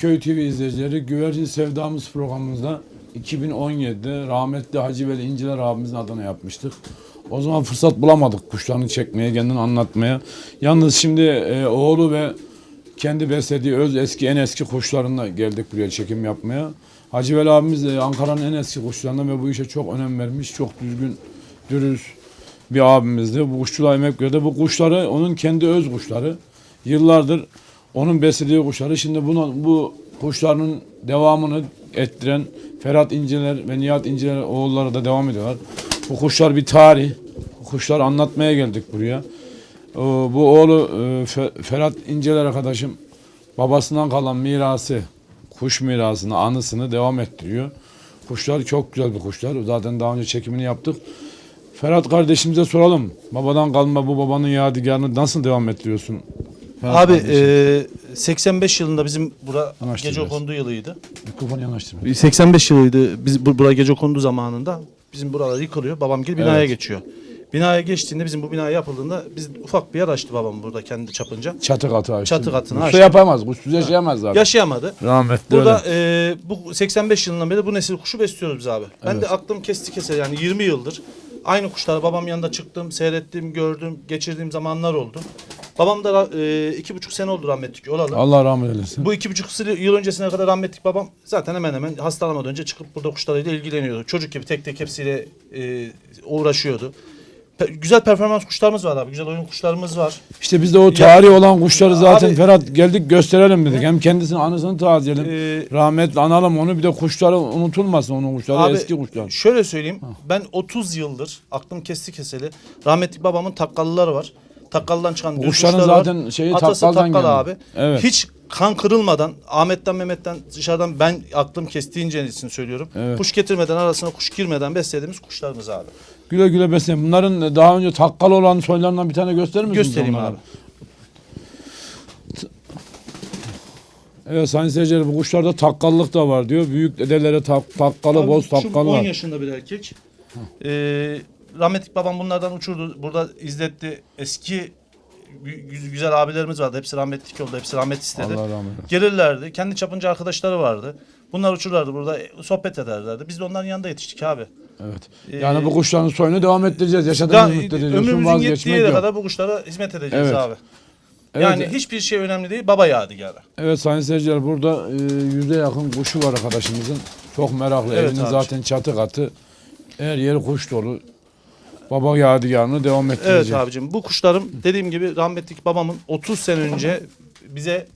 Köy TV izleyicileri Güvercin Sevdamız programımızda 2017'de rahmetli Hacı Veli İnciler abimizin adına yapmıştık. O zaman fırsat bulamadık kuşlarını çekmeye, kendini anlatmaya. Yalnız şimdi e, oğlu ve kendi beslediği öz eski en eski kuşlarına geldik buraya çekim yapmaya. Hacı Veli abimiz de Ankara'nın en eski kuşlarından ve bu işe çok önem vermiş. Çok düzgün, dürüst bir abimizdi. Bu kuşçuluğa emek verdi. Bu kuşları onun kendi öz kuşları. Yıllardır onun beslediği kuşları. Şimdi bunu, bu kuşların devamını ettiren Ferhat İnciler ve Nihat İnciler oğulları da devam ediyorlar. Bu kuşlar bir tarih. Bu kuşlar anlatmaya geldik buraya. O, bu oğlu e, Fe- Ferhat İnceler arkadaşım babasından kalan mirası, kuş mirasını, anısını devam ettiriyor. Kuşlar çok güzel bir kuşlar. Zaten daha önce çekimini yaptık. Ferhat kardeşimize soralım. Babadan kalma bu babanın yadigarını nasıl devam ettiriyorsun? Abi e, 85 yılında bizim bura gece biraz. kondu yılıydı. mikrofonu yanaştır. 85 yılıydı biz bu bura gece kondu zamanında bizim buralar yıkılıyor. Babam gel binaya Evet. geçiyor. Binaya geçtiğinde bizim bu bina yapıldığında biz ufak bir yer açtı babam burada kendi çapınca. Çatı katı açtı. Çatı katını Kuş da açtı. yapamaz. Kuşsuz yaşayamaz zaten. Yaşayamadı. Rahmetli Burada e, bu 85 yılından beri bu nesil kuşu besliyoruz biz abi. Ben de aklım kesti kese yani 20 yıldır aynı kuşları babam yanında çıktım, seyrettim, gördüm, geçirdiğim zamanlar oldu. Babam da e, iki buçuk sene oldu rahmetli olalı. Allah rahmet eylesin. Bu iki buçuk yıl öncesine kadar rahmetli babam zaten hemen hemen hastalanmadan önce çıkıp burada kuşlarıyla ilgileniyordu. Çocuk gibi tek tek hepsiyle e, uğraşıyordu. Pe- güzel performans kuşlarımız var abi. Güzel oyun kuşlarımız var. İşte biz de o tarihi olan kuşları zaten Abi- Ferhat geldik gösterelim dedik. Hem kendisinin anısını tazeleyelim. Ee, Rahmetli analım onu bir de kuşları unutulmasın onun kuşları eski kuşlar. şöyle söyleyeyim. Ben 30 yıldır aklım kesti keseli. Rahmetli babamın takkallıları var. Takkaldan çıkan düz kuşlar var. zaten şeyi Atası takkaldan takkal geldi. abi. Evet. Hiç kan kırılmadan Ahmet'ten Mehmet'ten dışarıdan ben aklım kestiğince için söylüyorum. Evet. Kuş getirmeden arasına kuş girmeden beslediğimiz kuşlarımız abi. Güle güle besleyin. Bunların daha önce takkal olan soylarından bir tane gösterir misiniz? Göstereyim onlara? abi. Evet sayın seyirciler bu kuşlarda takkallık da var diyor. Büyük dedelere tak, takkalı, Abi boz şu takkalı 10 var. yaşında bir erkek. Ee, rahmetli babam bunlardan uçurdu. Burada izletti. Eski gü- gü- güzel abilerimiz vardı. Hepsi rahmetlik oldu. Hepsi rahmet istedi. Allah rahmet eylesin. Gelirlerdi. Kendi çapınca arkadaşları vardı. Bunlar uçurlardı burada. Sohbet ederlerdi. Biz de onların yanında yetiştik abi. Evet. Ee, Yani bu kuşların soyunu devam ettireceğiz. Yaşadığımız müddetçe diyorsun ömrümüzün yettiği vazgeçmek yere yok. kadar bu kuşlara hizmet edeceğiz Evet. abi. Evet, Yani hiçbir şey önemli değil. Baba yadigarı. Evet sayın seyirciler burada e, yüze yakın kuşu var arkadaşımızın. Çok meraklı. Evet Evinin abi. zaten çatı katı. Her yeri kuş dolu. Baba yadigarını devam ettirecek. Evet abicim bu kuşlarım dediğim gibi rahmetlik babamın 30 sene önce bize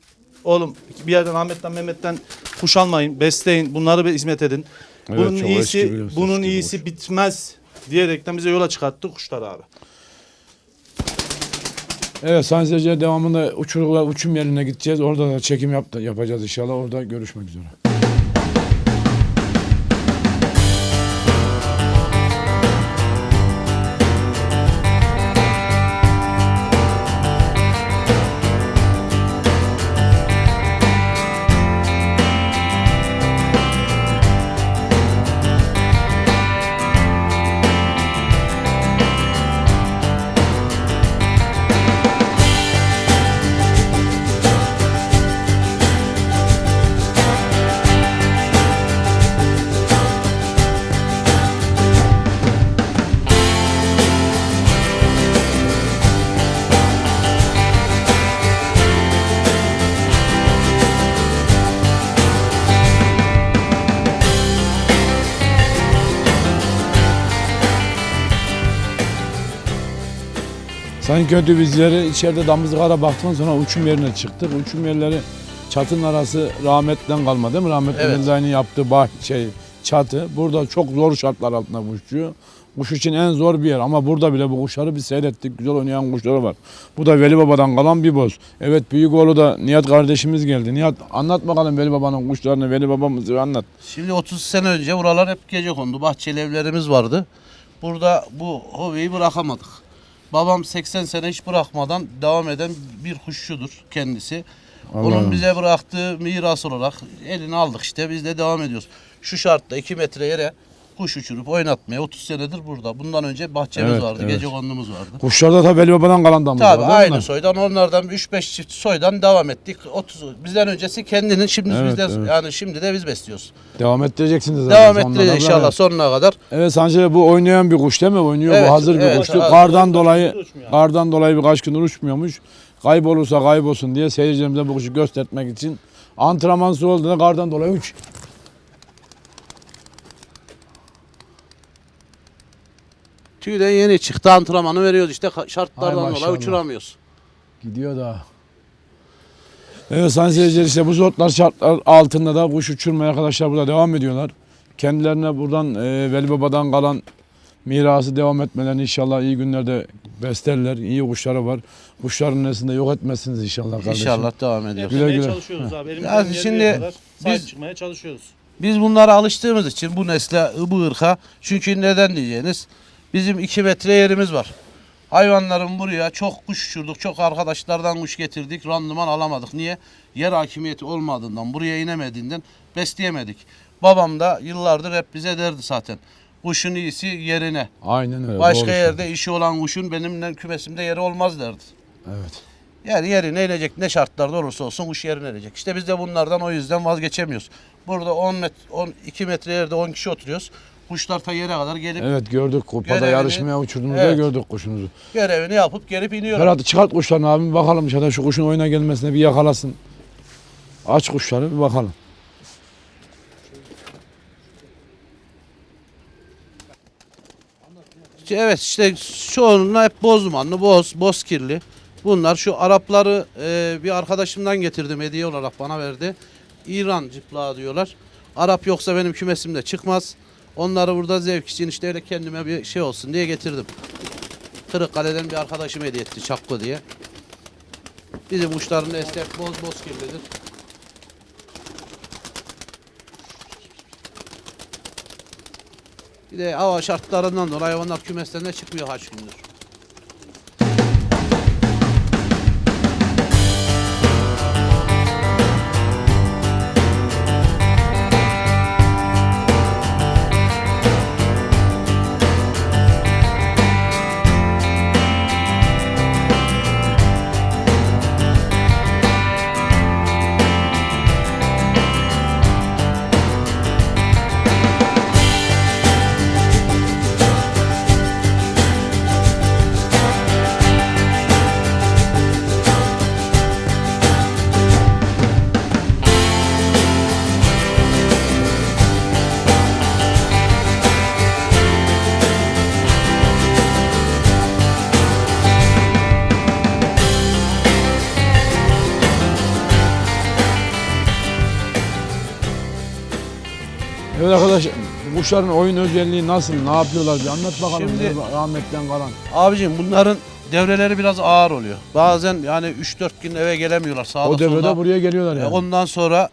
oğlum bir yerden Ahmet'ten Mehmet'ten kuş almayın, besleyin, bunları bir hizmet edin. Evet, bunun çok eski iyisi biliyorsun, bunun eski iyisi kuş. bitmez diyerekten bize yola çıkarttı kuşlar abi. Evet sayın seyirciler devamında uçuruklar uçum yerine gideceğiz. Orada da çekim yap, yapacağız inşallah. Orada görüşmek üzere. Sayın kötü bizleri içeride damızlıklara baktıktan sonra uçum yerine çıktık. Uçum yerleri çatının arası rahmetten kalma değil mi? Rahmetli Evet. evet. yaptığı bah şey çatı. Burada çok zor şartlar altında uçuyor. Kuş için en zor bir yer ama burada bile bu kuşları bir seyrettik. Güzel oynayan kuşları var. Bu da Veli Baba'dan kalan bir boz. Evet büyük oğlu da Nihat kardeşimiz geldi. Nihat anlat bakalım Veli Baba'nın kuşlarını, Veli Babamızı anlat. Şimdi 30 sene önce buralar hep gece kondu. Bahçeli evlerimiz vardı. Burada bu hobiyi bırakamadık. Babam 80 sene hiç bırakmadan devam eden bir kuşçudur kendisi. Allah Onun bize bıraktığı miras olarak elini aldık işte biz de devam ediyoruz. Şu şartta 2 metre yere kuş uçurup oynatmaya 30 senedir burada. Bundan önce bahçemiz Evet, vardı, evet. gece kondumuz vardı. Kuşlarda tabii Veli Baba'dan kalan damız Tabii var değil mi? aynı soydan onlardan 3-5 çift soydan devam ettik. 30 bizden öncesi kendinin şimdi Evet, bizden evet. yani şimdi de biz besliyoruz. Devam ettireceksiniz zaten. Devam sonuna ettireceğiz kadar. inşallah sonuna kadar. Evet Sancı bu oynayan bir kuş değil mi? Oynuyor Evet, bu hazır evet, bir kuştu. evet. Kardan dolayı uçmuyor. kardan dolayı birkaç gündür uçmuyormuş. Kaybolursa kaybolsun diye seyircilerimize bu kuşu göstermek için antrenmansız oldu da kardan dolayı uç. Tüy de yeni çıktı antrenmanı veriyoruz işte şartlardan Hay dolayı maşallah. uçuramıyoruz. Gidiyor da. Evet sayın seyirciler işte bu zortlar şartlar altında da kuş uçurmaya arkadaşlar burada devam ediyorlar. Kendilerine buradan e, Veli Baba'dan kalan mirası devam etmelerini inşallah iyi günlerde beslerler. İyi kuşları var. Kuşların neslinde yok etmezsiniz inşallah kardeşim. İnşallah devam ediyoruz. Güle güle. çalışıyoruz abi. Elimizden Yani geldiği şimdi kadar sahip biz- çıkmaya çalışıyoruz. Biz bunlara alıştığımız için bu nesle, bu ırka çünkü neden diyeceğiniz bizim 2 metre yerimiz var. Hayvanların buraya çok kuş uçurduk, çok arkadaşlardan kuş getirdik, randıman alamadık. Niye? Yer hakimiyeti olmadığından, buraya inemediğinden besleyemedik. Babam da yıllardır hep bize derdi zaten. Kuşun iyisi yerine. Aynen öyle. Başka doğru yerde işi olan kuşun benimle kümesimde yeri olmaz derdi. Evet. Yani yerine inecek ne şartlarda olursa olsun kuş yerine inecek. İşte biz de bunlardan o yüzden vazgeçemiyoruz. Burada 10 met 12 metre yerde 10 kişi oturuyoruz. Kuşlar ta yere kadar gelip Evet gördük kupada Görevini- yarışmaya uçurduğunuzda Evet. gördük kuşunuzu. görevini yapıp gelip iniyorlar. Ferhat çıkart kuşlarını abim bakalım dışarıda şu kuşun oyuna gelmesine bir yakalasın. Aç kuşları bir bakalım. İşte Evet işte çoğunluğu hep boz dumanlı, boz, boz kirli. Bunlar şu Arapları e, bir arkadaşımdan getirdim hediye olarak bana verdi. İran cıplağı diyorlar. Arap yoksa benim kümesimde çıkmaz. Onları burada zevk için işte öyle kendime bir şey olsun diye getirdim. Kırıkkale'den bir arkadaşım hediye etti Çakko diye. Bizim uçların hep boz boz kirlidir. Bir de hava şartlarından dolayı hayvanlar kümesten çıkmıyor kaç gündür. Kuşların oyun özelliği nasıl? Ne yapıyorlar? Bir anlat bakalım. Şimdi- rahmetten kalan. Abicim bunların devreleri biraz ağır oluyor. Bazen yani 3-4 gün eve gelemiyorlar sağda O devrede solda. buraya geliyorlar E, yani. Ondan sonra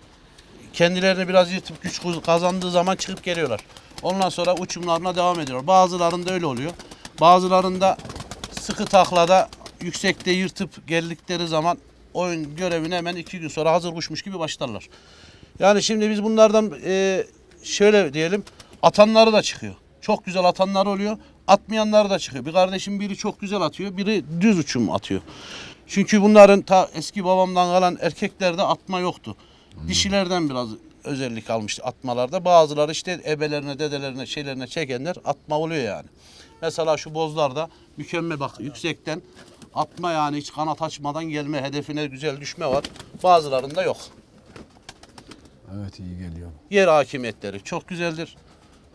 kendilerini biraz yırtıp güç kazandığı zaman çıkıp geliyorlar. Ondan sonra uçumlarına devam ediyorlar. Bazılarında öyle oluyor. Bazılarında sıkı taklada yüksekte yırtıp geldikleri zaman oyun görevine hemen iki gün sonra hazır kuşmuş gibi başlarlar. Yani şimdi biz bunlardan e, şöyle diyelim atanları da çıkıyor. Çok güzel atanlar oluyor. Atmayanları da çıkıyor. Bir kardeşim biri çok güzel atıyor, biri düz uçum atıyor. Çünkü bunların ta eski babamdan kalan erkeklerde atma yoktu. Dişilerden biraz özellik almıştı atmalarda. Bazıları işte ebelerine, dedelerine, şeylerine çekenler atma oluyor yani. Mesela şu bozlarda mükemmel bak yüksekten atma yani hiç kanat açmadan gelme, hedefine güzel düşme var. Bazılarında yok. Evet iyi geliyor. Yer hakimiyetleri çok güzeldir.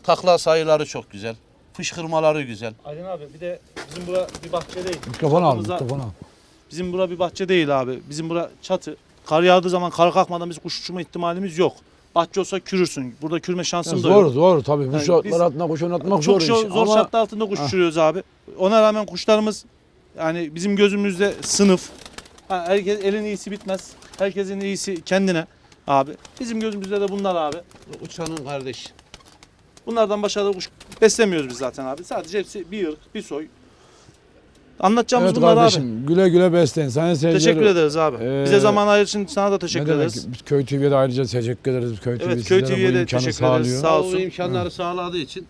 Takla sayıları çok güzel. Fışkırmaları güzel. Aydın abi bir de bizim bura bir bahçe değil. Mikrofon al, Kapımıza- mikrofon al. Bizim bura bir bahçe değil abi. Bizim bura çatı. Kar yağdığı zaman kar kalkmadan biz kuş uçurma ihtimalimiz yok. Bahçe olsa kürürsün. Burada kürme Ya şansın da zor yok. zor tabii. Bu Yani şartlar biz- altında kuş oynatmak Çok zor, zor, iş. zor Ama şartlar altında kuş Ah. uçuruyoruz abi. Ona rağmen kuşlarımız yani bizim gözümüzde sınıf. Ha, herkes elin iyisi bitmez. Herkesin iyisi kendine abi. Bizim gözümüzde de bunlar abi. Uçanın kardeşi. Bunlardan başarılı kuş beslemiyoruz biz zaten abi. Sadece hepsi bir ırk, bir soy. Anlatacağımız evet bunlar abi. kardeşim güle güle besleyin. Seyirciler. Teşekkür ederiz abi. Ee, Bize zaman ayırdığın için sana da teşekkür ederiz. Biz Köy TV'ye de ayrıca teşekkür ederiz. Köy TV Evet, Köy sizlere bu TV'ye de teşekkür sağlıyor. ederiz. Sağ Sağ olsun. imkanları sağladığı için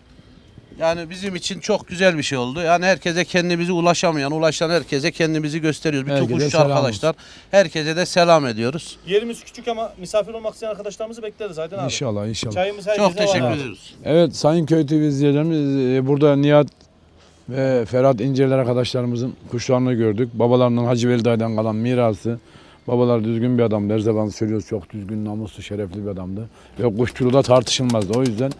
Yani bizim için çok güzel bir şey oldu. Yani herkese kendimizi ulaşamayan, ulaşan herkese kendimizi gösteriyoruz. Bütün Herkese kuşçu selam arkadaşlar. Herkese de selam ediyoruz. Yerimiz küçük ama misafir olmak isteyen arkadaşlarımızı bekleriz Aydın abi. İnşallah inşallah. Çayımız herkese Çok teşekkür var ediyoruz. Evet Sayın Köy TV izleyicilerimiz e, burada Nihat ve Ferhat İnceler arkadaşlarımızın kuşlarını gördük. Babalarından Hacı Veliday'dan kalan mirası. Babalar düzgün bir adamdı. Her zaman söylüyoruz çok düzgün, namuslu, şerefli bir adamdı. Ve kuşçuluğu da tartışılmazdı. O yüzden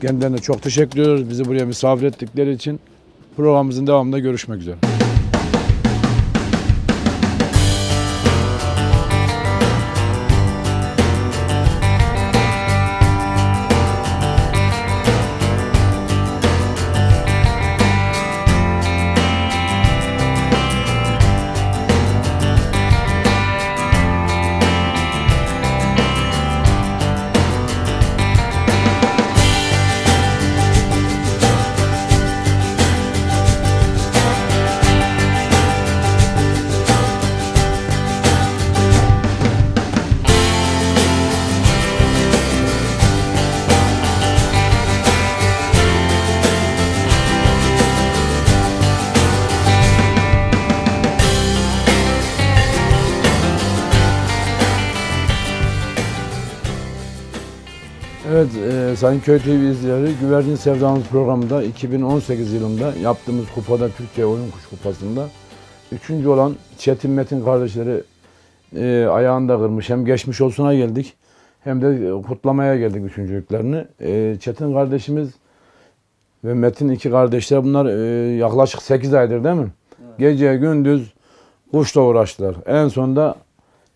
kendilerine çok teşekkür ediyoruz. Bizi buraya misafir ettikleri için programımızın devamında görüşmek üzere. Evet, e, Sayın Köy TV izleyicileri, Güvercin Sevdamız programında 2018 yılında yaptığımız kupada Türkiye Oyun Kuş Kupası'nda üçüncü olan Çetin Metin kardeşleri e, ayağında kırmış. Hem geçmiş olsuna geldik hem de kutlamaya geldik üçüncülüklerini. E, Çetin kardeşimiz ve Metin iki kardeşler bunlar e, yaklaşık 8 aydır değil mi? Gece gündüz kuşla uğraştılar. En sonunda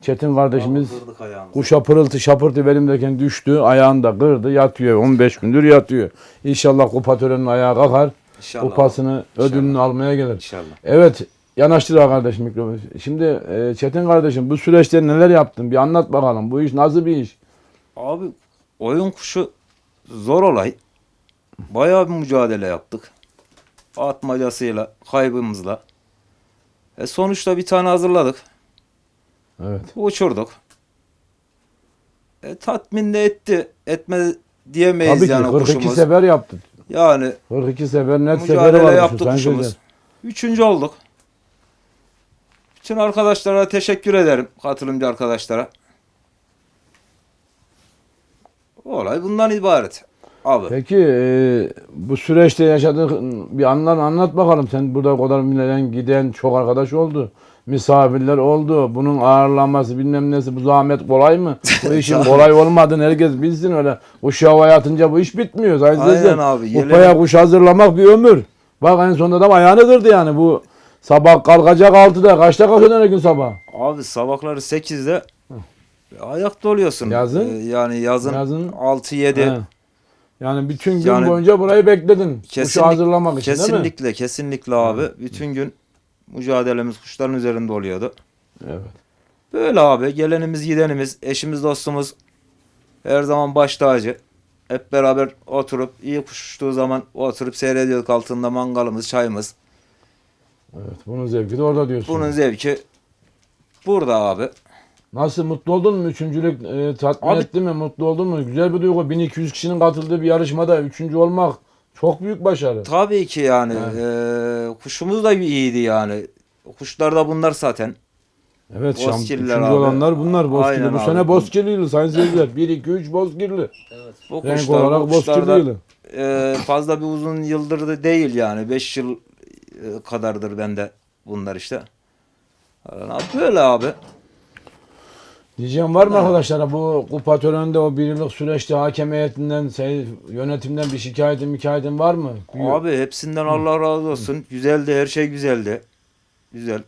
Çetin kardeşimiz Kuşa pırıltı şapırtı benim derken düştü. Ayağını da kırdı. Yatıyor. 15 gündür yatıyor. İnşallah kupa töreninin ayağa kalkar. İnşallah. Kupasını, ödülünü almaya gelir. İnşallah. Evet. Yanaştır ha kardeşim mikrofonu. Şimdi e, Çetin kardeşim bu süreçte neler yaptın? Bir anlat bakalım. Bu iş nasıl bir iş? Abi oyun kuşu zor olay. Bayağı bir mücadele yaptık. Atmacasıyla, kaybımızla. E sonuçta bir tane hazırladık. Evet. Uçurduk. E, tatmin de etti. Etme diyemeyiz Tabii ki yani 42 kuşumuz. sefer yaptın. Yani 42 sefer net seferi mücadele var. yaptık kuşumuz. Üçüncü olduk. Bütün arkadaşlara teşekkür ederim. Katılımcı arkadaşlara. Olay bundan ibaret. Abi. Peki e, bu süreçte yaşadığın bir anlar anlat bakalım. Sen burada o kadar bilen giden çok arkadaş oldu. Misafirler oldu. Bunun ağırlanması bilmem nesi bu zahmet kolay mı? Bu işin kolay olmadığını herkes bilsin öyle. Kuş havaya atınca bu iş bitmiyor. Sayın Aynen seyirciler. abi, yelenin- Kupaya kuş hazırlamak bir ömür. Bak en sonunda adam ayağını kırdı yani bu. Sabah kalkacak 6'da. Kaçta kalkıyorsun her gün sabah? Abi sabahları 8'de ayakta oluyorsun. Yazın? Ee, yani yazın, Yazın? 6-7. He. Yani bütün gün Yani boyunca burayı bekledin. Kuşu Kesinlik- hazırlamak için değil mi? Kesinlikle, kesinlikle abi. Bütün gün mücadelemiz kuşların üzerinde oluyordu. Evet. Böyle abi. Gelenimiz, gidenimiz, eşimiz, dostumuz her zaman baş tacı. Hep beraber oturup iyi kuş uçtuğu zaman oturup seyrediyorduk altında mangalımız, çayımız. Evet. Bunun zevki de orada diyorsun. Bunun zevki burada abi. Nasıl mutlu oldun mu? Üçüncülük e, tatmin Abi- etti mi? Mutlu oldun mu? Güzel bir duygu. 1200 kişinin katıldığı bir yarışmada üçüncü olmak çok büyük başarı. Tabii ki yani. eee, kuşumuz da iyiydi yani. Kuşlar da bunlar zaten. Evet şam, Bozkirliler üçüncü abi. olanlar bunlar. Bozkirli. Aynen Bu abi. sene Bozkirliydi sayın seyirciler. 1, 2, 3 Bozkirli. Bu Renk kuşlar, bu olarak kuşlar da, Bozkirliydi. eee, fazla bir uzun yıldır da değil yani. 5 yıl eee, kadardır bende bunlar işte. Yani Böyle abi. Diyeceğim var mı arkadaşlara bu kupa töreninde o bir yıllık süreçte hakem heyetinden, şey, yönetimden bir şikayetin mikayetin var mı? Abi hepsinden Allah razı olsun. Güzeldi, her şey güzeldi. Güzel.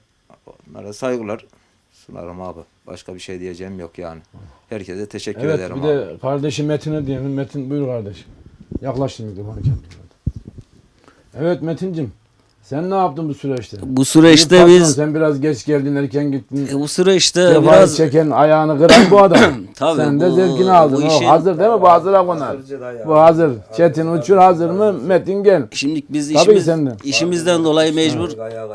Onlara saygılar sunarım abi. Başka bir şey diyeceğim yok yani. Herkese teşekkür Evet ederim bir abi. de kardeşi Metin'e diyelim. Metin buyur kardeş. Yaklaştın mikrofonu kendine. Evet Metin'cim sen ne yaptın bu süreçte? Bu süreçte Patron, biz Sen biraz geç geldin erken gittin. e, bu süreçte Cefayı biraz çeken ayağını kıran bu adam. Tabii, Sen de bu- zevkini aldın. bu O işin- hazır değil mi? Bu hazıra konar. Bu hazır. Çetin uçur hazır mı? Metin gel. şimdi biz Tabii işimiz, senden. işimizden dolayı mecbur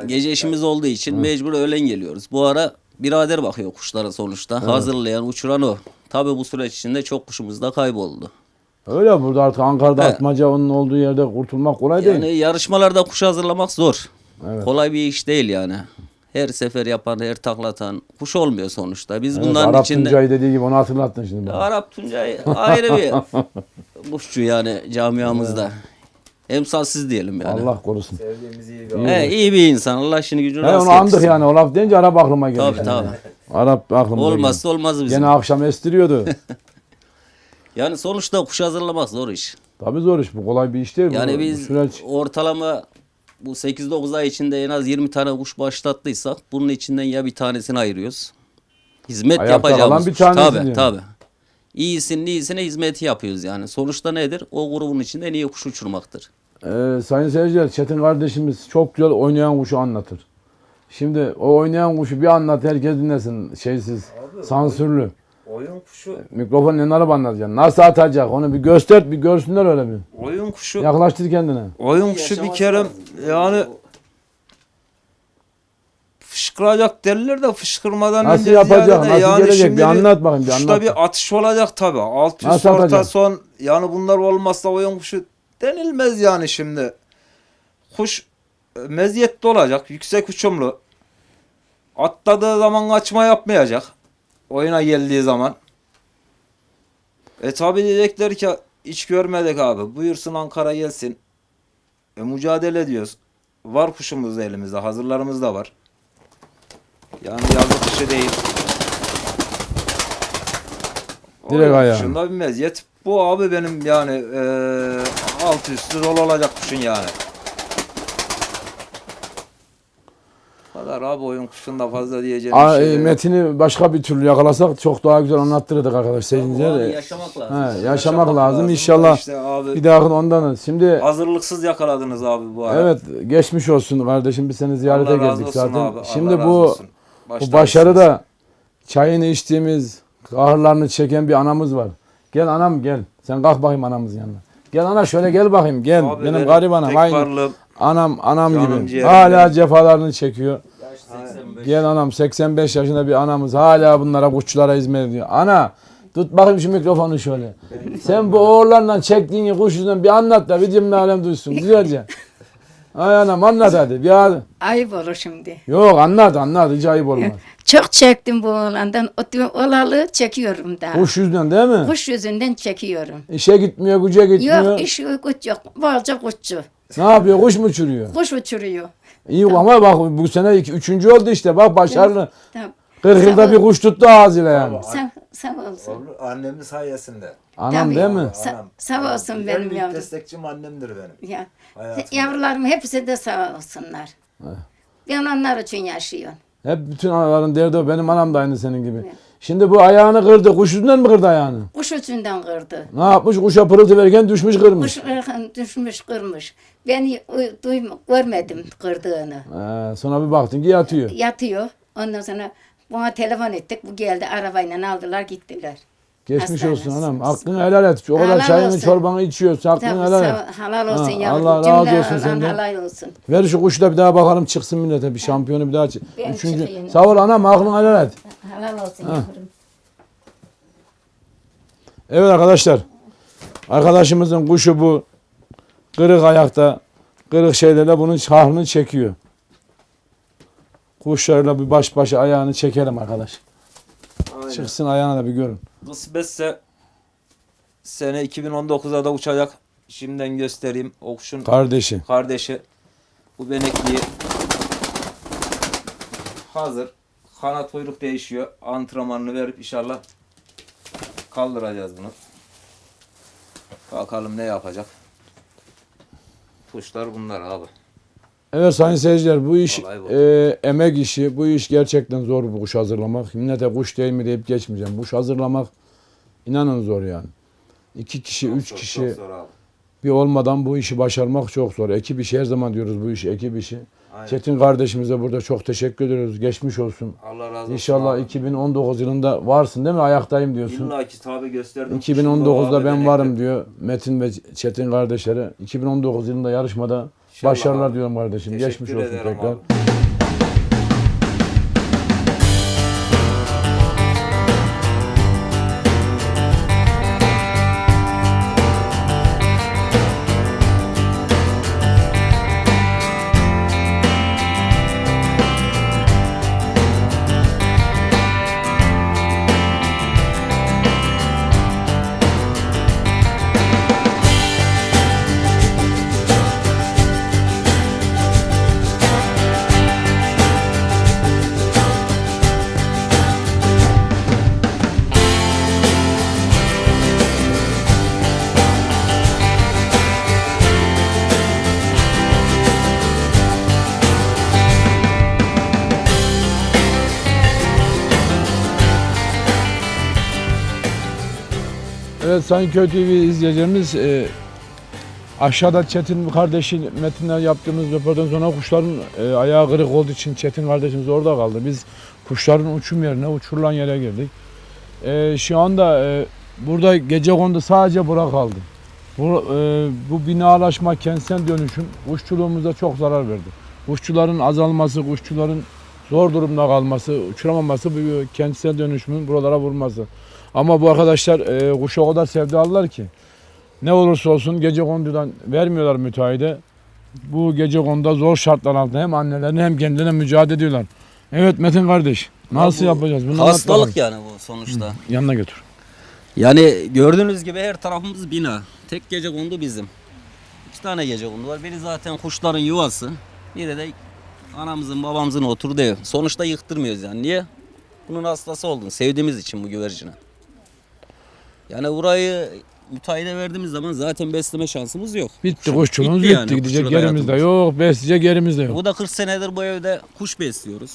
gece işimiz olduğu için mecbur öğlen geliyoruz. Bu ara birader bakıyor kuşlara sonuçta. Hazırlayan, uçuran o. Tabii bu süreç içinde çok kuşumuz da kayboldu. Öyle burada artık Ankara'da Evet. atmaca onun olduğu yerde kurtulmak kolay değil. Yani yarışmalarda kuş hazırlamak zor. Evet. Kolay bir iş değil yani. Her sefer yapan, her taklatan kuş olmuyor sonuçta. Biz Evet, bunların Arap içinde... Tuncay dediği gibi onu hatırlattın şimdi bana. Arap Tuncay ayrı bir kuşçu yani camiamızda. Emsalsiz diyelim yani. Allah korusun. Sevdiğimiz iyi He, iyi bir insan. Allah işini gücünü He, rast onu andık yani. O laf deyince Arap aklıma geldi. Tabii şimdi. tabii. Arap aklıma Olmazsa olmazı geldi. bizim. Gene akşam estiriyordu. Yani sonuçta kuş hazırlamak zor iş. Tabii zor iş bu. Kolay bir iş değil. Yani bu, biz bu süreç. ortalama bu 8-9 ay içinde en az 20 tane kuş başlattıysak bunun içinden ya bir tanesini ayırıyoruz. Hizmet Ayakta yapacağımız bir kuş. Tabii diyor. tabii. İyisinin iyisine hizmeti yapıyoruz yani. Sonuçta nedir? O grubun içinde en iyi kuş uçurmaktır. Ee, sayın seyirciler Çetin kardeşimiz çok güzel oynayan kuşu anlatır. Şimdi o oynayan kuşu bir anlat herkes dinlesin şeysiz, sansürlü. Oyun kuşu, Mikrofon ne alıp anlatacaksın. Nasıl atacak onu bir göster bir görsünler öyle bir. oyun kuşu, Yaklaştır kendine. oyun kuşu bir kere yani fışkıracak derler de fışkırmadan Nasıl önce yapacak, ziyade de nasıl yani gelecek? şimdi Bir anlat bakayım, bir anlat. bir atış olacak tabi. Alt üst Nasıl orta atacak? son yani bunlar olmazsa oyun kuşu denilmez yani şimdi. Kuş e, meziyetli olacak, yüksek uçumlu. Atladığı zaman kaçma yapmayacak. Oyuna geldiği zaman. E tabi diyecekler ki hiç görmedik abi. Buyursun Ankara gelsin. E, mücadele ediyoruz. Var kuşumuz da elimizde. Hazırlarımız da var. Yani yazık işi değil. Direkt ayağı. Kuşunda bir meziyet. Bu abi benim yani e, alt üstü rol olacak kuşun yani. Kadar abi oyun kuşunda fazla diyeceğim bir Aa, şey e, yok. metini başka bir türlü yakalasak çok daha güzel anlattırırdık arkadaş seyirciler. yaşamak lazım. He, yaşamak lazım. İnşallah İşte abi bir dahakine ondan. Şimdi hazırlıksız yakaladınız abi bu ara. evet geçmiş olsun kardeşim biz seni ziyarete Allah razı geldik olsun zaten. abi, Allah Şimdi razı bu olsun. bu Başta başarı mısınız? da çayını içtiğimiz kahırlarını çeken bir anamız var. Gel anam gel. Sen kalk bakayım anamızın yanına. Gel ana şöyle gel bakayım gel. Abi benim garip anam tek aynı. varlığım Anam anam Canım gibi. ciğerim Hala benim. cefalarını çekiyor. Yaş 85. Gel anam 85 yaşında bir anamız hala bunlara kuşçulara hizmet ediyor. Ana tut bakayım şu mikrofonu şöyle. Sen bu oğullarla çektiğin kuş yüzünden bir anlat da bir cümle alem duysun güzelce. Ay anam anlat hadi. Bir hadi. Ayıp olur şimdi. Yok anlat anlat hiç ayıp olmaz. Çok çektim bu oğlandan. O- Olalı çekiyorum da. Kuş yüzünden değil mi? Kuş yüzünden çekiyorum. İşe gitmiyor, güce gitmiyor. Yok iş kuş yok. Bolca kuşçu. Ne yapıyor? Kuş mu uçuruyor? Kuş uçuruyor. İyi ama bak bu sene iki, üçüncü oldu işte. Bak başarılı. Tamam. 40 yılda bir kuş tuttu ağzıyla yani. Sen, sağ olsun. annemin sayesinde. Anam Tabii. değil mi? Sa- sağ olsun benim yavrum. destekçim annemdir benim. Ya. Hayatımda. Yavrularım hepsi de sağ olsunlar. Ben onlar için yaşıyorum. Hep bütün anaların derdi o. Benim anam da aynı senin gibi. Şimdi bu ayağını kırdı. Kuş yüzünden mi kırdı ayağını? Kuş ucundan kırdı. Ne yapmış? Kuşa pırıltı verirken düşmüş kırmış. Kuş ırkın düşmüş kırmış. Ben uy- duym görmedim kırdığını. Ee, sonra bir baktın ki yatıyor. Yatıyor. Ondan sonra bana telefon ettik. Bu geldi arabayla aldılar gittiler. Geçmiş olsun anam. Hakkını helal et. O kadar Helal çayını olsun. çorbanı içiyorsun. Hakkını Tabii, helal et. halal olsun Ha, yavrum. Allah razı Cümle olsun senden. Halal olsun. Ver şu kuşu da bir daha bakalım çıksın millete. Bir şampiyonu bir daha çık. Ben Üçüncü. çıkayım. Sağ ol anam. Aklını helal et. Halal olsun yavrum. Evet arkadaşlar. Arkadaşımızın kuşu bu. Kırık ayakta. Kırık şeylerle bunun şahrını çekiyor. Kuşlarla bir baş başa ayağını çekelim arkadaş. Çıksın ayağına da bir görün. Kısmetse sene 2019'da da uçacak. Şimdiden göstereyim. O kuşun Kardeşi. kardeşi. Bu benekliği hazır. Kanat kuyruk değişiyor. Antrenmanını verip inşallah kaldıracağız bunu. Bakalım ne yapacak. Kuşlar bunlar abi. Evet sayın seyirciler bu iş e, emek işi. Bu iş gerçekten zor bu kuş hazırlamak. Millete kuş değil mi deyip geçmeyeceğim. Kuş hazırlamak inanın zor yani. İki kişi, üç Çok- kişi çok zor abi. bir olmadan bu işi başarmak çok zor. Ekip işi her zaman diyoruz bu iş ekip işi. Aynen. Çetin kardeşimize burada çok teşekkür ediyoruz. Geçmiş olsun. Allah razı olsun. İnşallah abi. 2019 yılında varsın değil mi? Ayaktayım diyorsun. İlla ki tabi gösterdim. 2019'da Abi ben varım diyor Metin ve Çetin kardeşleri. 2019 yılında yarışmada İnşallah başarılar abi. diyorum kardeşim. Teşekkür Geçmiş olsun ederim tekrar. abi. Evet Sayın Köy TV e, aşağıda Çetin kardeşin Metin'le yaptığımız röportajdan sonra kuşların e, ayağı kırık olduğu için Çetin kardeşimiz orada kaldı. Biz kuşların uçum yerine uçurulan yere girdik. E, şu anda e, burada gece kondu sadece bura kaldı. Bu, e, bu binalaşma, kentsel dönüşüm kuşçuluğumuza çok zarar verdi. Kuşçuların azalması, kuşçuların zor durumda kalması, uçuramaması bu kentsel dönüşümün buralara vurması. Ama bu arkadaşlar e, kuşa o kadar sevdalılar ki ne olursa olsun gece kondudan vermiyorlar müteahhide. Bu gece konuda zor şartlar altında hem annelerini hem kendilerine mücadele ediyorlar. Evet Metin kardeş nasıl Ya bu yapacağız? Bunu Hastalık yani bu sonuçta. Yanına götür. Yani gördüğünüz gibi her tarafımız bina. Tek gece kondu bizim. İki tane gece kondu var. Biri zaten kuşların yuvası. Biri de anamızın babamızın oturduğu ev. Sonuçta yıktırmıyoruz yani. Niye? Bunun hastası oldun. Sevdiğimiz için bu güvercini. Yani burayı müteahhide verdiğimiz zaman zaten besleme şansımız yok. Bitti Kuş- kuşçuluğumuz bitti bitti. yani Gidecek kuşçuluk yerimiz de hayatımız. yok. Besleyecek yerimiz de yok. Bu da 40 senedir bu evde kuş besliyoruz.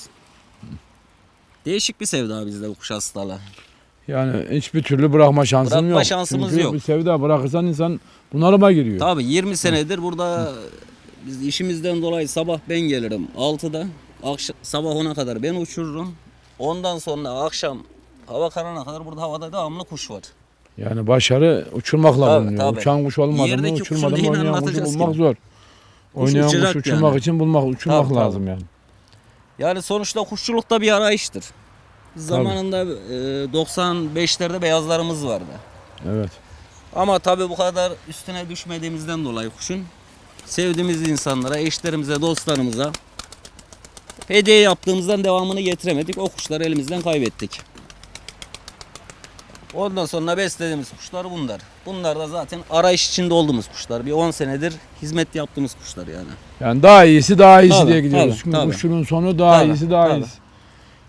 Değişik bir sevda bizde bu kuş hastalığı. Yani hiçbir türlü bırakma şansın Bırakma yok. şansımız Çünkü yok. bir sevda bırakırsan insan bunalıma giriyor. Tabii 20 senedir burada biz işimizden dolayı sabah ben gelirim 6'da. Akşam, sabah 10'a kadar ben uçururum. Ondan sonra akşam hava kararına kadar burada havada devamlı kuş var. Yani başarı uçurmakla Tabii, bulunuyor. tabii. Uçan kuş olmadı mı, Yerdeki kuşun mı oynayan anlatacağız bulmak zor. Oynayan kuş uçacak uçurmak yani. için bulmak, uçurmak Tabii, lazım tabii. yani. Yani sonuçta kuşçuluk da bir arayıştır. Zamanında e, 95'lerde beyazlarımız vardı. Evet. Ama tabii bu kadar üstüne düşmediğimizden dolayı kuşun sevdiğimiz insanlara, eşlerimize, dostlarımıza hediye yaptığımızdan devamını getiremedik. O kuşları elimizden kaybettik. Ondan sonra beslediğimiz kuşlar bunlar. Bunlar da zaten arayış içinde olduğumuz kuşlar. Bir 10 senedir hizmet yaptığımız kuşlar yani. Yani daha iyisi daha iyisi Tabii, diye gidiyoruz. tabii, Çünkü tabii. kuşçunun sonu daha Tabii, iyisi daha tabii. iyisi.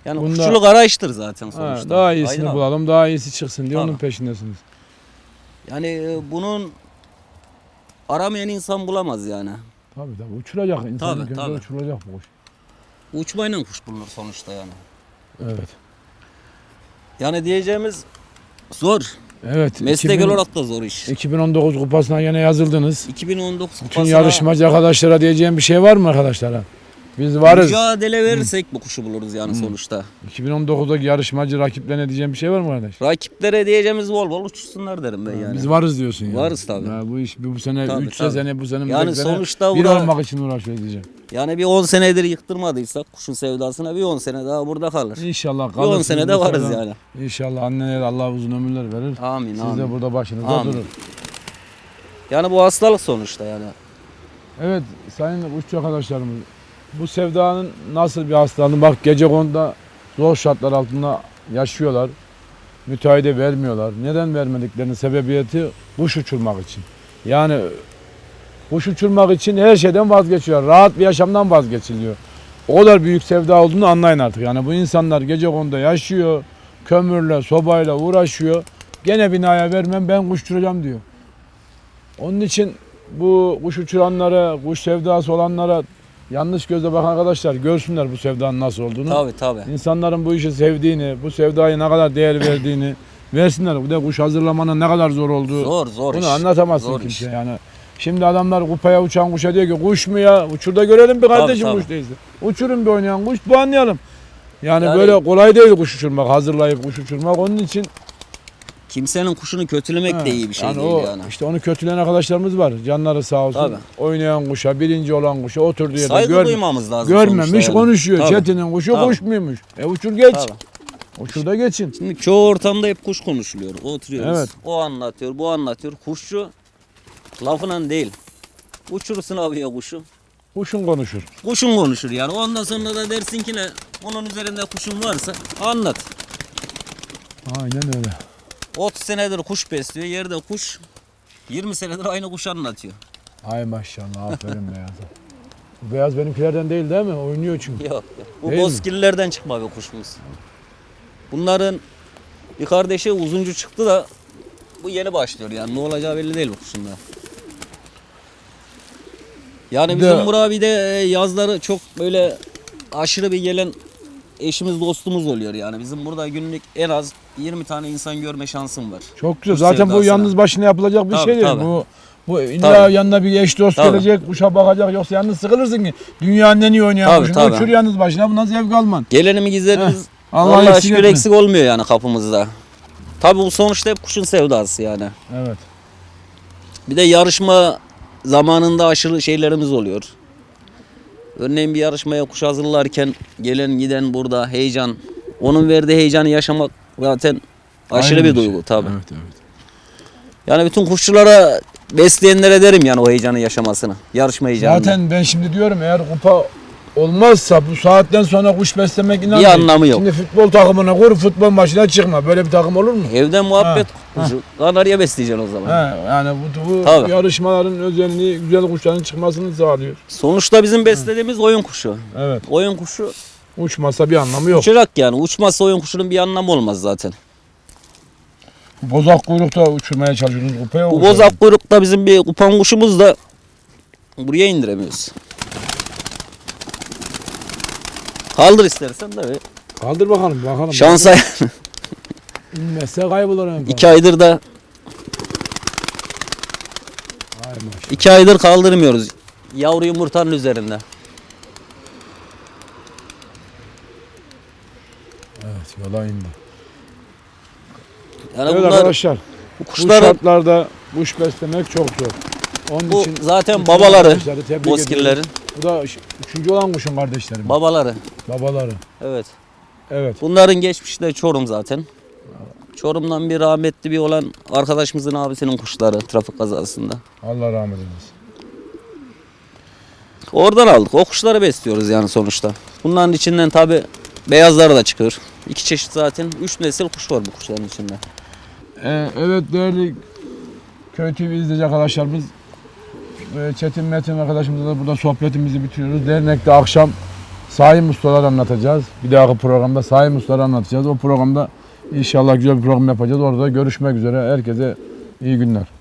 Yani Bunda- kuşçuluk arayıştır zaten Ha, sonuçta. daha iyisini Aydın abi. bulalım, daha iyisi çıksın diye Tabii. onun peşindesiniz. Yani e, bunun aramayan insan bulamaz yani. Tabii tabii uçuracak. İnsanın Tabii, gözü tabii. uçuracak bu kuş. Uçmayla kuş bulunur sonuçta yani. Evet. Yani diyeceğimiz zor. Evet. Meslek 2000 olarak da zor iş. 2019 kupasına yine yazıldınız. 2019 Bütün kupasına yarışmacı arkadaşlara diyeceğim bir şey var mı arkadaşlara? Biz varız. mücadele verirsek bu kuşu buluruz yani sonuçta. 2019'daki yarışmacı rakiplerine diyeceğim bir şey var mı kardeş? Rakiplere diyeceğimiz bol bol uçursunlar derim ben yani. Biz varız diyorsun yani. Varız tabii. Ya bu iş bu sene Tabii, 3 tabii. sene bu sene Yani bu sonuçta bir bura- olmak için uğraşıyoruz diyeceğim. Yani bir 10 senedir yıktırmadıysak kuşun sevdasına bir 10 sene daha burada kalır. İnşallah Bir 10 kalırsınız senede bu varız sene. yani. İnşallah annene de Allah uzun ömürler verir. Amin Siz amin. de burada başınızda Amin. durun. Yani bu hastalık sonuçta yani. Evet sayın uççu arkadaşlarımız bu sevdanın nasıl bir hastalığını bak gece konuda zor şartlar altında yaşıyorlar. Müteahhide vermiyorlar. Neden vermediklerinin sebebiyeti kuş uçurmak için. Yani kuş uçurmak için her şeyden vazgeçiyor. Rahat bir yaşamdan vazgeçiliyor. O kadar büyük sevda olduğunu anlayın artık. Yani bu insanlar gece konuda yaşıyor. Kömürle, sobayla uğraşıyor. Gene binaya vermem ben kuş uçuracağım diyor. Onun için bu kuş uçuranlara, kuş sevdası olanlara yanlış gözle bakan arkadaşlar görsünler bu sevdanın nasıl olduğunu. Tabi tabi. İnsanların bu işi sevdiğini, bu sevdaya ne kadar değer verdiğini versinler. Bu da kuş hazırlamanın ne kadar zor olduğu. Zor zor Bunu iş. anlatamazsın Zor kimse iş. yani. Şimdi adamlar kupaya uçan kuşa diyor ki kuş mu ya? Uçur da görelim bir kardeşim tabii. kuş değilse. Uçurun bir oynayan kuş puanlayalım. Yani, Yani- böyle kolay değil kuş uçurmak, hazırlayıp kuş uçurmak. Onun için Kimsenin kuşunu kötülemek de iyi bir şey yani değil o, yani. İşte onu kötüleyen arkadaşlarımız var. Canları sağ olsun. Tabii. Oynayan kuşa, birinci olan kuşa oturduğu yerde Saygı gör, duymamız lazım görmemiş yani. konuşuyor. Tabii. Çetin'in kuşu Tabii. kuş muymuş? E uçur geç. Tabii. Uçur da geçin. Şimdi çoğu ortamda hep kuş konuşuluyor. Oturuyoruz. Evet. O anlatıyor, bu anlatıyor. Kuşçu lafından değil. Uçurursun abi ya kuşu. Kuşun konuşur. Kuşun konuşur yani. Ondan sonra da dersin ki ne? Onun üzerinde kuşun varsa anlat. Aynen öyle. 30 senedir kuş besliyor. Yerde kuş 20 senedir aynı kuş anlatıyor. Ay maşallah aferin beyaza. Bu beyaz benimkilerden değil değil mi? Oynuyor çünkü. Yok. yok. Bu Değil mi? bozkirlilerden çıkma bir kuşumuz. Bunların bir kardeşi uzuncu çıktı da bu yeni başlıyor yani ne olacağı belli değil bu kuşun da. Yani Bir bizim de e, yazları çok böyle aşırı bir gelen eşimiz dostumuz oluyor yani. Bizim burada günlük en az 20 tane insan görme şansım var. Çok güzel. Zaten bu yalnız başına yapılacak bir Tabii, şey değil. tabii. Bu bu illa Tabii. yanına bir eş dost Tabii. gelecek, kuşa bakacak yoksa yalnız sıkılırsın ki. Dünyanın en iyi oynayan Tabii, kuşunu uçur yalnız başına bundan zevk alman. Gelenimiz gidenimiz Allah eksik şükür etme. eksik olmuyor yani kapımızda. Tabii bu sonuçta hep kuşun sevdası yani. Evet. Bir de yarışma zamanında aşırı şeylerimiz oluyor. Örneğin bir yarışmaya kuş hazırlarken gelen giden burada heyecan. Onun verdiği heyecanı yaşamak zaten aşırı bir bir şey. duygu tabii. Evet, evet. Yani bütün kuşçulara besleyenlere derim yani o heyecanı yaşamasını. Yarışma heyecanını. Zaten ben şimdi diyorum eğer kupa olmazsa bu saatten sonra kuş beslemek inan Bir anlamı yok. Şimdi futbol takımına kur, futbol maçına çıkma. Böyle bir takım olur mu? Evden muhabbet Ha, kuşu. Kanarya besleyeceksin o zaman. He, yani bu, bu Tabii. yarışmaların özelliği güzel kuşların çıkmasını sağlıyor. Sonuçta bizim beslediğimiz oyun kuşu. Evet. Oyun kuşu Uçmasa bir anlamı yok. uçacak yani. Uçmazsa oyun kuşunun bir anlamı olmaz zaten. Bozak kuyrukta uçurmaya çalışıyoruz kupaya. Bu uçuyor. bozak kuyrukta bizim bir kupan kuşumuz da buraya indiremiyoruz. Kaldır istersen de. bir Kaldır bakalım bakalım. Şansa İnmezse kaybolur fazla. iki aydır da Ay maşallah. iki aydır kaldırmıyoruz. Yavru yumurtanın üzerinde. Evet yola indi. Yani Evet bunlar arkadaşlar bu bu şartlarda kuş beslemek çok zor. Onun bu için zaten bütün babaları arkadaşları tebrik bozkirlerin ediyorum. Bu da üç- üçüncü olan kuşun kardeşlerim. babaları. Babaları. Evet. Evet. Bunların geçmişi de Çorum zaten. Çorum'dan bir rahmetli bir olan arkadaşımızın abisinin kuşları trafik kazasında. Allah rahmet eylesin. Oradan aldık. O kuşları besliyoruz yani sonuçta. Bunların içinden tabi beyazları da çıkıyor. İki çeşit zaten. Üç nesil kuş var bu kuşların içinde. Ee, evet değerli Köy TV izleyici arkadaşlarımız Çetin Metin arkadaşımızla da burada sohbetimizi bitiriyoruz. Dernekte akşam Sahi Ustalar anlatacağız. Bir dahaki programda Sahi Ustalar anlatacağız. O programda inşallah güzel bir program yapacağız. Orada görüşmek üzere. Herkese iyi günler.